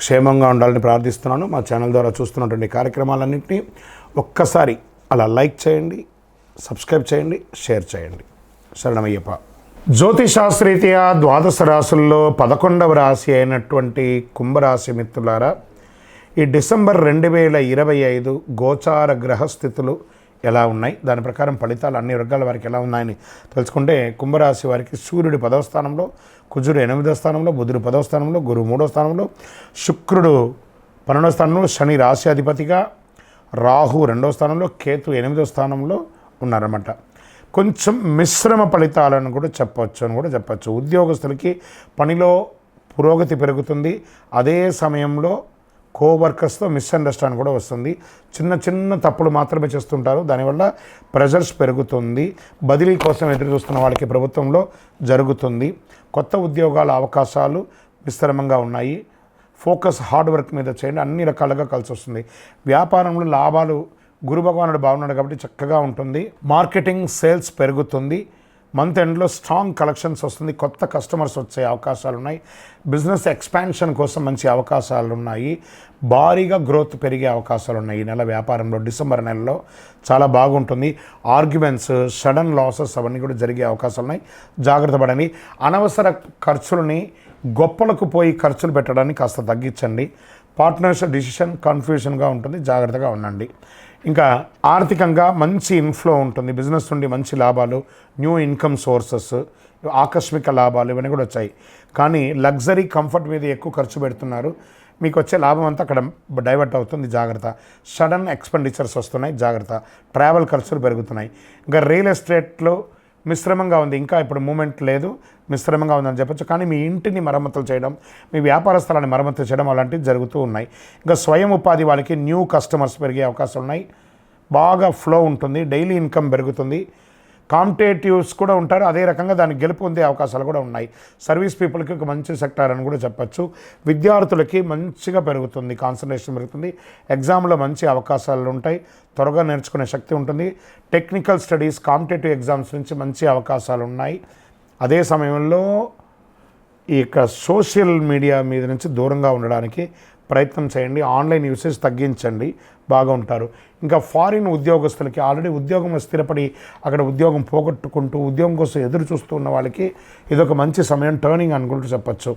క్షేమంగా ఉండాలని ప్రార్థిస్తున్నాను. మా ఛానల్ ద్వారా చూస్తున్నటువంటి కార్యక్రమాలన్నింటినీ ఒక్కసారి అలా లైక్ చేయండి సబ్స్క్రైబ్ చేయండి షేర్ చేయండి. శరణమయ్యప్ప. జ్యోతిశాస్త్రీత్యా ద్వాదశ రాశుల్లో పదకొండవ రాశి అయినటువంటి కుంభరాశి మిత్రులారా ఈ డిసెంబర్ రెండు వేల ఇరవై ఐదు గోచార గ్రహస్థితులు ఎలా ఉన్నాయి? దాని ప్రకారం ఫలితాలు అన్ని వర్గాల వారికి ఎలా ఉన్నాయని తెలుసుకుంటే కుంభరాశి వారికి సూర్యుడు పదవ స్థానంలో కుజుడు ఎనిమిదో స్థానంలో బుధుడు పదవ స్థానంలో గురువు మూడో స్థానంలో శుక్రుడు పన్నెండవ స్థానంలో శని రాశి అధిపతిగా రాహు రెండవ స్థానంలో కేతు ఎనిమిదో స్థానంలో ఉన్నారన్నమాట. కొంచెం మిశ్రమ ఫలితాలను కూడా చెప్పవచ్చు అని కూడా చెప్పచ్చు. ఉద్యోగస్తులకి పనిలో పురోగతి పెరుగుతుంది. అదే సమయంలో కోవర్కర్స్తో మిస్అండర్స్టాండ్ కూడా వస్తుంది. చిన్న చిన్న తప్పులు మాత్రమే చేస్తుంటారు. దానివల్ల ప్రెజర్స్ పెరుగుతుంది. బదిలీ కోసం ఎదురు చూస్తున్న వాళ్ళకి ప్రభుత్వంలో జరుగుతుంది. కొత్త ఉద్యోగాల అవకాశాలు విస్తరంగా ఉన్నాయి. ఫోకస్ హార్డ్ వర్క్ మీద చేయండి. అన్ని రకాలుగా కలిసి వస్తుంది. వ్యాపారంలో లాభాలు గురు భగవానుడు బాగున్నాడు కాబట్టి చక్కగా ఉంటుంది. మార్కెటింగ్ సేల్స్ పెరుగుతుంది. మంత్ ఎండ్లో స్ట్రాంగ్ కలెక్షన్స్ వస్తుంది. కొత్త కస్టమర్స్ వచ్చే అవకాశాలు ఉన్నాయి బిజినెస్ ఎక్స్పాన్షన్ కోసం మంచి అవకాశాలు ఉన్నాయి భారీగా గ్రోత్ పెరిగే అవకాశాలు ఉన్నాయి ఈ నెల వ్యాపారంలో. డిసెంబర్ నెలలో చాలా బాగుంటుంది. ఆర్గ్యుమెంట్స్ సడన్ లాసెస్ అవన్నీ కూడా జరిగే అవకాశాలు ఉన్నాయి జాగ్రత్త పడండి. అనవసర ఖర్చులని గొప్పలకు పోయి ఖర్చులు పెట్టడాన్ని కాస్త తగ్గించండి. పార్ట్నర్స్ డిసిషన్ కన్ఫ్యూషన్గా ఉంటుంది. జాగ్రత్తగా ఉండండి. ఇంకా ఆర్థికంగా మంచి ఇన్ఫ్లో ఉంటుంది. బిజినెస్ నుండి మంచి లాభాలు న్యూ ఇన్కమ్ సోర్సెస్ ఆకస్మిక లాభాలు ఇవన్నీ కూడా వచ్చాయి. కానీ లగ్జరీ కంఫర్ట్ మీద ఎక్కువ ఖర్చు పెడుతున్నారు. మీకు వచ్చే లాభం అంతా అక్కడ డైవర్ట్ అవుతుంది. జాగ్రత్త. సడన్ ఎక్స్పెండిచర్స్ వస్తున్నాయి. జాగ్రత్త. ట్రావెల్ ఖర్చులు పెరుగుతున్నాయి. ఇంకా రియల్ ఎస్టేట్లో మిశ్రమంగా ఉంది. ఇంకా ఇప్పుడు మూమెంట్ లేదు. మిశ్రమంగా ఉందని చెప్పొచ్చు. కానీ మీ ఇంటిని మరమ్మతులు చేయడం మీ వ్యాపార స్థలాన్ని మరమ్మతులు చేయడం అలాంటివి జరుగుతూ ఉన్నాయి. ఇంకా స్వయం ఉపాధి వాళ్ళకి న్యూ కస్టమర్స్ పెరిగే అవకాశాలు ఉన్నాయి. బాగా ఫ్లో ఉంటుంది. డైలీ ఇన్కమ్ పెరుగుతుంది. కాంపిటేటివ్స్ కూడా ఉంటారు. అదే రకంగా దానికి గెలుపు పొందే అవకాశాలు కూడా ఉన్నాయి. సర్వీస్ పీపుల్కి ఒక మంచి సెక్టార్ అని కూడా చెప్పచ్చు. విద్యార్థులకి మంచిగా పెరుగుతుంది. కాన్సన్ట్రేషన్ పెరుగుతుంది. ఎగ్జామ్లో మంచి అవకాశాలు ఉంటాయి. త్వరగా నేర్చుకునే శక్తి ఉంటుంది. టెక్నికల్ స్టడీస్ కాంపిటేటివ్ ఎగ్జామ్స్ నుంచి మంచి అవకాశాలు ఉన్నాయి. అదే సమయంలో ఈ యొక్క సోషల్ మీడియా మీద నుంచి దూరంగా ఉండడానికి ప్రయత్నం చేయండి. ఆన్లైన్ యూసేజ్ తగ్గించండి. బాగా ఉంటారు ఇంకా ఫారిన్ ఉద్యోగస్తులకి ఆల్రెడీ ఉద్యోగంలో స్థిరపడి అక్కడ ఉద్యోగం పోగొట్టుకుంటూ ఉద్యోగం కోసం ఎదురు చూస్తూ ఉన్న వాళ్ళకి ఇదొక మంచి సమయం టర్నింగ్ అనుకుంటూ చెప్పచ్చు.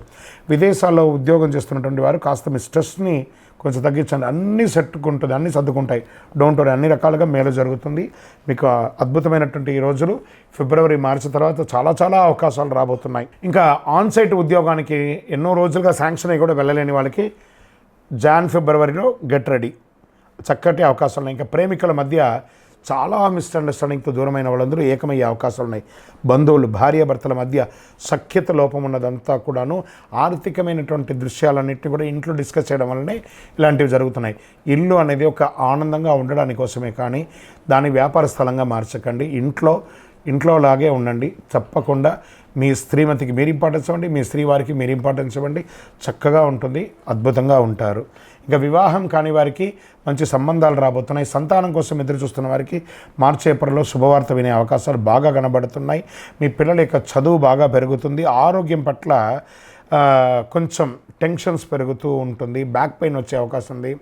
విదేశాల్లో ఉద్యోగం చేస్తున్నటువంటి వారు కాస్త మీ స్ట్రెస్ని కొంచెం తగ్గించండి. అన్నీ సెట్టుకుంటుంది అన్నీ సర్దుకుంటాయి. డోంట్ వరీ అన్ని రకాలుగా మేలు జరుగుతుంది. మీకు అద్భుతమైనటువంటి ఈ రోజులు ఫిబ్రవరి మార్చి తర్వాత చాలా చాలా అవకాశాలు రాబోతున్నాయి. ఇంకా ఆన్సైట్ ఉద్యోగానికి ఎన్నో రోజులుగా శాంక్షన్ అయ్యి కూడా వెళ్ళలేని వాళ్ళకి జాన్ ఫిబ్రవరిలో గెట్ రెడీ. చక్కటి అవకాశాలు ఉన్నాయి. ఇంకా ప్రేమికుల మధ్య చాలా మిస్అండర్స్టాండింగ్తో దూరమైన వాళ్ళందరూ ఏకమయ్యే అవకాశాలు ఉన్నాయి. బంధువులు భార్యాభర్తల మధ్య సఖ్యత లోపం ఉన్నదంతా కూడాను ఆర్థికమైనటువంటి దృశ్యాలన్నింటినీ కూడా ఇంట్లో డిస్కస్ చేయడం వల్లనే ఇలాంటివి జరుగుతున్నాయి. ఇల్లు అనేది ఒక ఆనందంగా ఉండడానికి కోసమే కానీ దాని వ్యాపార స్థలంగా మార్చకండి. ఇంట్లో ఇంట్లో లాగే ఉండండి. తప్పకుండా మీ శ్రీమతికి మీరు ఇంపార్టెన్స్ ఇవ్వండి మీ స్త్రీ వారికి మీరు ఇంపార్టెన్స్ ఇవ్వండి. చక్కగా ఉంటుంది అద్భుతంగా ఉంటారు. ఇంకా వివాహం కాని వారికి మంచి సంబంధాలు రాబోతున్నాయి. సంతానం కోసం ఎదురు చూస్తున్న వారికి మార్చి ఏప్రిల్లో శుభవార్త వినే అవకాశాలు బాగా కనబడుతున్నాయి. మీ పిల్లల యొక్క చదువు బాగా పెరుగుతుంది. ఆరోగ్యం పట్ల కొంచెం టెన్షన్స్ పెరుగుతూ ఉంటుంది. బ్యాక్ పెయిన్ వచ్చే అవకాశం ఉంది.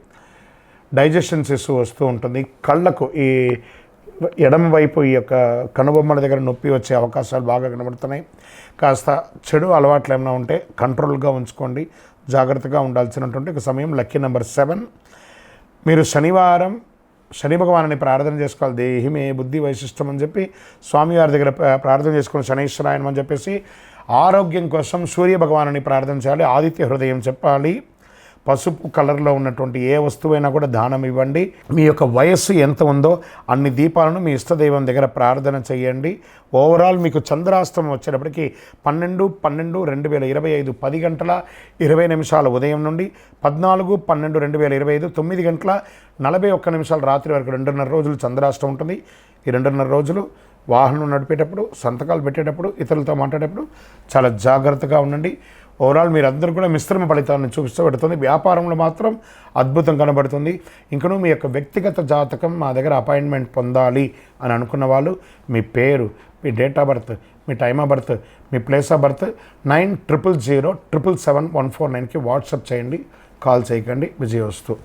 డైజెషన్స్ ఇష్యూ వస్తూ ఉంటుంది. కళ్ళకు ఈ ఎడమ వైపు ఈ యొక్క కనుబొమ్మల దగ్గర నొప్పి వచ్చే అవకాశాలు బాగా కనబడుతున్నాయి. కాస్త చెడు అలవాట్లు ఏమైనా ఉంటే కంట్రోల్గా ఉంచుకోండి. జాగ్రత్తగా ఉండాల్సినటువంటి ఒక సమయం లక్కీ నెంబర్ సెవెన్. మీరు శనివారం శని భగవాన్ని ప్రార్థన చేసుకోవాలి. దేహిమే బుద్ధి వైశిష్టం అని చెప్పి స్వామివారి దగ్గర ప్రార్థన చేసుకుని శనీశ్వరాయనం అని చెప్పేసి ఆరోగ్యం కోసం సూర్య భగవానుని ప్రార్థన చేయాలి. ఆదిత్య హృదయం చెప్పాలి. పసుపు కలర్లో ఉన్నటువంటి ఏ వస్తువైనా కూడా దానం ఇవ్వండి. మీ యొక్క వయస్సు ఎంత ఉందో అన్ని దీపాలను మీ ఇష్టదైవం దగ్గర ప్రార్థన చేయండి. ఓవరాల్ మీకు చంద్రాస్తమం వచ్చేటప్పటికి పన్నెండు పన్నెండు రెండు వేల ఇరవై ఐదు పది గంటల ఇరవై నిమిషాల ఉదయం నుండి పద్నాలుగు పన్నెండు రెండు వేల ఇరవై ఐదు తొమ్మిది గంటల నలభై ఒక్క నిమిషాల రాత్రి వరకు రెండున్నర రోజులు చంద్రాష్టం ఉంటుంది. ఈ రెండున్నర రోజులు వాహనం నడిపేటప్పుడు సంతకాలు పెట్టేటప్పుడు ఇతరులతో మాట్లాడేటప్పుడు చాలా జాగ్రత్తగా ఉండండి. ఓవరాల్ మీరందరూ కూడా మిశ్రమ ఫలితాన్ని చూపిస్తూ పెడుతుంది. వ్యాపారంలో మాత్రం అద్భుతం కనబడుతుంది. ఇంకను మీ యొక్క వ్యక్తిగత జాతకం మా దగ్గర అపాయింట్మెంట్ పొందాలి అని అనుకున్న వాళ్ళు మీ పేరు మీ డేట్ ఆఫ్ బర్త్ మీ time of birth me place of birth nine triple zero triple seven one four నైన్కి వాట్సాప్ చేయండి. కాల్ చేయకండి. విజయవస్తు.